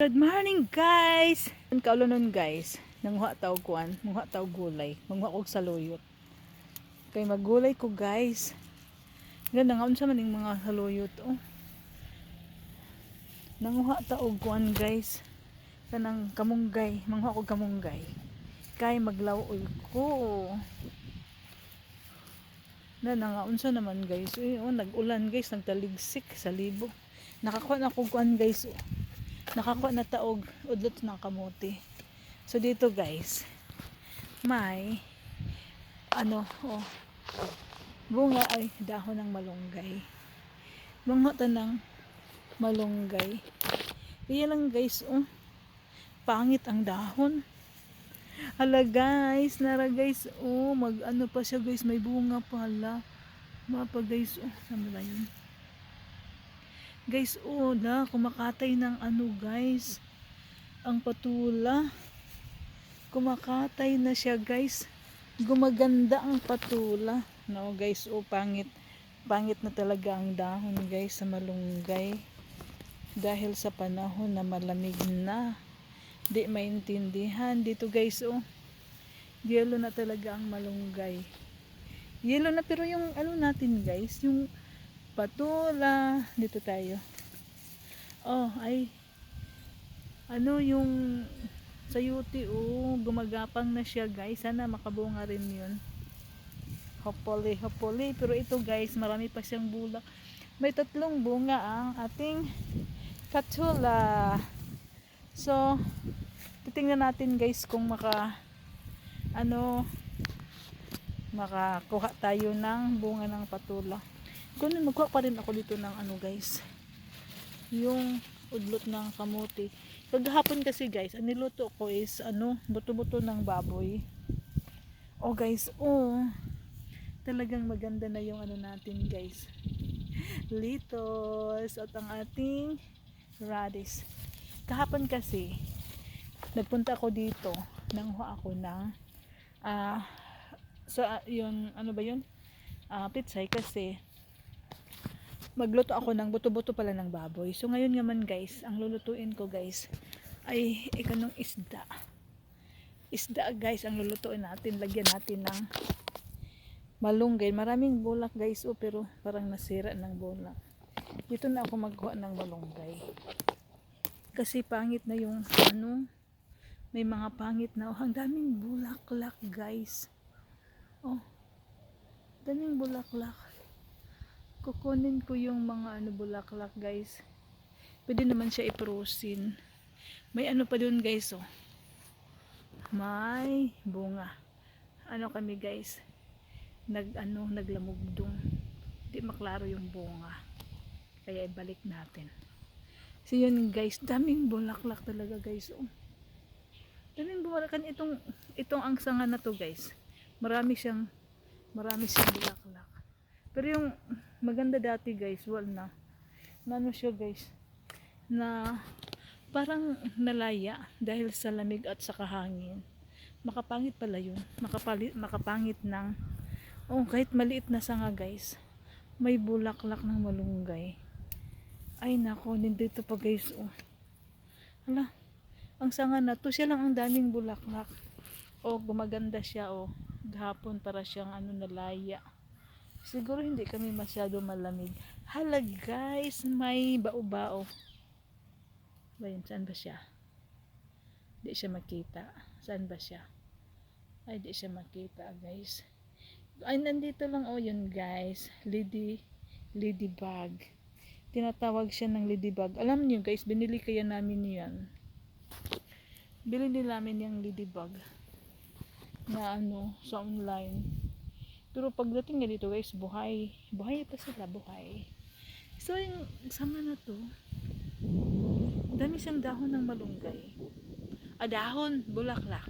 Good morning guys! Ang kaulo nun guys, nanguha taw kuan, manguha taw gulay, manguha kog saluyot. Kay maggulay ko guys. Ganda nga unsa man ning mga saluyot oh. Nanguha ta og kuan guys. Kanang kamunggay, manguha kog kamunggay. Kay maglawol ko. Na nga unsa naman guys. Uy, oh, nag-ulan guys, nagtaligsik sa libo. Nakakuha na kog kuan guys. Oh nakakuha na taog udlot ng kamote so dito guys may ano oh bunga ay dahon ng malunggay. Bunga ta ng malunggay. Kaya lang guys oh pangit ang dahon. Hala guys nara guys oh mag ano pa siya guys may bunga pala. Mapa guys oh saan ba Guys, oh, na, kumakatay ng ano, guys. Ang patula. Kumakatay na siya, guys. Gumaganda ang patula. No, guys, oh, pangit. Pangit na talaga ang dahon, guys, sa malunggay. Dahil sa panahon na malamig na. Di maintindihan. Dito, guys, oh. Yellow na talaga ang malunggay. Yellow na, pero yung, ano natin, guys, yung patula dito tayo. Oh ay ano yung sayuti oh gumagapang na siya guys. Sana makabunga rin yun. Hopefully hopefully. Pero ito guys marami pa siyang bulak may tatlong bunga ang ating katula. So titingnan natin guys kung maka ano makakuha tayo ng bunga ng patula Kunin, magkuha pa rin ako dito ng ano guys. Yung udlot ng kamote. Kagahapon kasi guys, ang niluto ko is ano, buto-buto ng baboy. Oh guys, oh. Talagang maganda na yung ano natin guys. Litos at ang ating radish. Kahapon kasi, nagpunta ako dito, nanghuha ako ng ah, uh, sa yun, ano ba yun? Uh, pitsay kasi magluto ako ng buto-buto pala ng baboy. So ngayon naman guys, ang lulutuin ko guys ay ikanong isda. Isda guys ang lulutuin natin. Lagyan natin ng malunggay. Maraming bulak guys oh, pero parang nasira ng bulak. Dito na ako magkuha ng malunggay. Kasi pangit na yung ano, may mga pangit na oh, ang daming bulaklak guys. Oh, daming bulaklak kukunin ko yung mga ano bulaklak guys. Pwede naman siya iprosin may ano pa dun guys oh. May bunga. Ano kami guys? Nag ano naglamog dun. Di maklaro yung bunga. Kaya ibalik natin. So yun guys. Daming bulaklak talaga guys oh. Daming bulaklak. Itong itong ang sanga na to guys. Marami siyang marami siyang bulaklak. Pero yung maganda dati guys. Wal na. Na ano siya guys. Na parang nalaya dahil sa lamig at sa kahangin makapangit pala yun. Makapali, makapangit ng oh kahit maliit na sanga guys. May bulaklak ng malunggay. Ay nako nandito pa guys oh. Hala ang sanga na to siya lang ang daming bulaklak. Oh gumaganda siya oh. Gahapon para siyang ano nalaya Siguro hindi kami masyado malamig. Hala guys, may bao-bao. Ba saan ba siya? Di siya makita. Saan ba siya? Ay, di siya makita guys. Ay, nandito lang oh yun guys. Lady, ladybug. Tinatawag siya ng ladybug. Alam niyo guys, binili kaya namin yan. Bilhin namin yung ladybug na ano, sa online pero pagdating nga dito guys, buhay. Buhay pa sila, buhay. So, yung sama na to, dami siyang dahon ng malunggay. Ah, dahon, bulaklak.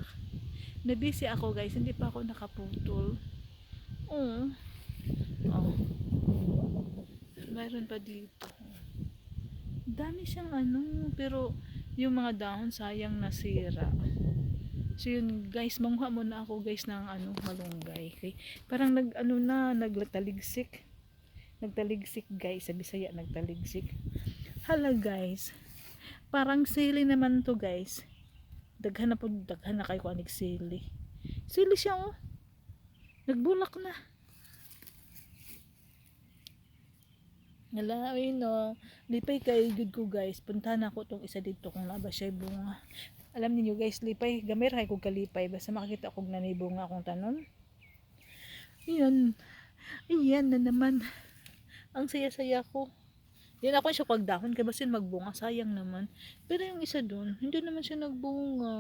Nabisi ako guys, hindi pa ako nakaputol. Oh. Oh. Mayroon pa dito. Dami siyang ano, pero yung mga dahon sayang nasira. So yun guys, manguha muna ako guys ng ano, malunggay. Okay? Parang nag ano na, nagtaligsik. Nagtaligsik guys, sa Bisaya nagtaligsik. Hala guys. Parang sili naman to guys. Daghan na po, daghan na kayo kung sili. Sili siya oh. Nagbulak na. Nalawin no. Lipay kay good ko guys. Punta na ako tong isa dito kung naba siya bunga. Alam niyo guys, lipay. Gamir kay kog kalipay. Basta makakita kog nanibunga akong tanon. Yan. Ayan na naman. Ang saya-saya ko. Yan ako siya pagdahon kay basin magbunga. Sayang naman. Pero yung isa doon, hindi naman siya nagbunga.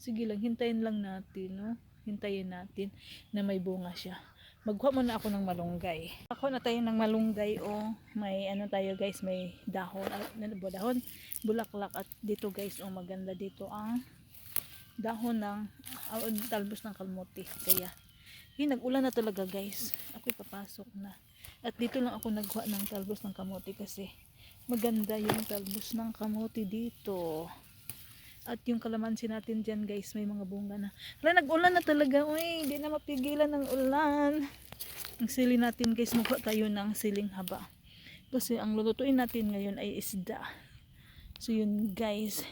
Sige lang, hintayin lang natin, no? Hintayin natin na may bunga siya. Magkuha muna ako ng malunggay. Ako na tayo ng malunggay o may ano tayo guys, may dahon, ah, ano ba dahon? Bulaklak at dito guys, oh maganda dito ang dahon ng ah, talbos ng kalmote. Kaya, yun, nag-ulan na talaga guys. Ako papasok na. At dito lang ako nagkuha ng talbos ng kamote kasi maganda yung talbos ng kamote dito. At yung kalamansi natin dyan guys, may mga bunga na. Hala, nag-ulan na talaga. Uy, hindi na mapigilan ng ulan. Ang sili natin guys, magkuha tayo ng siling haba. Kasi ang lulutuin natin ngayon ay isda. So yun guys.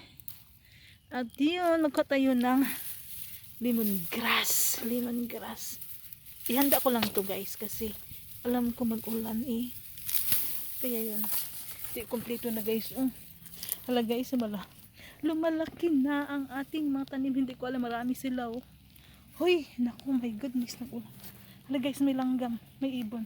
At yun, magkuha tayo ng lemongrass. Lemongrass. Ihanda ko lang to guys kasi alam ko mag-ulan eh. Kaya yun. Di kompleto na guys. Oh. Hala guys, mala. Lumalaki na ang ating mga tanim. Hindi ko alam, marami sila oh. Hoy, naku, my goodness, nag-ulan. Hala guys, may langgam, may ibon.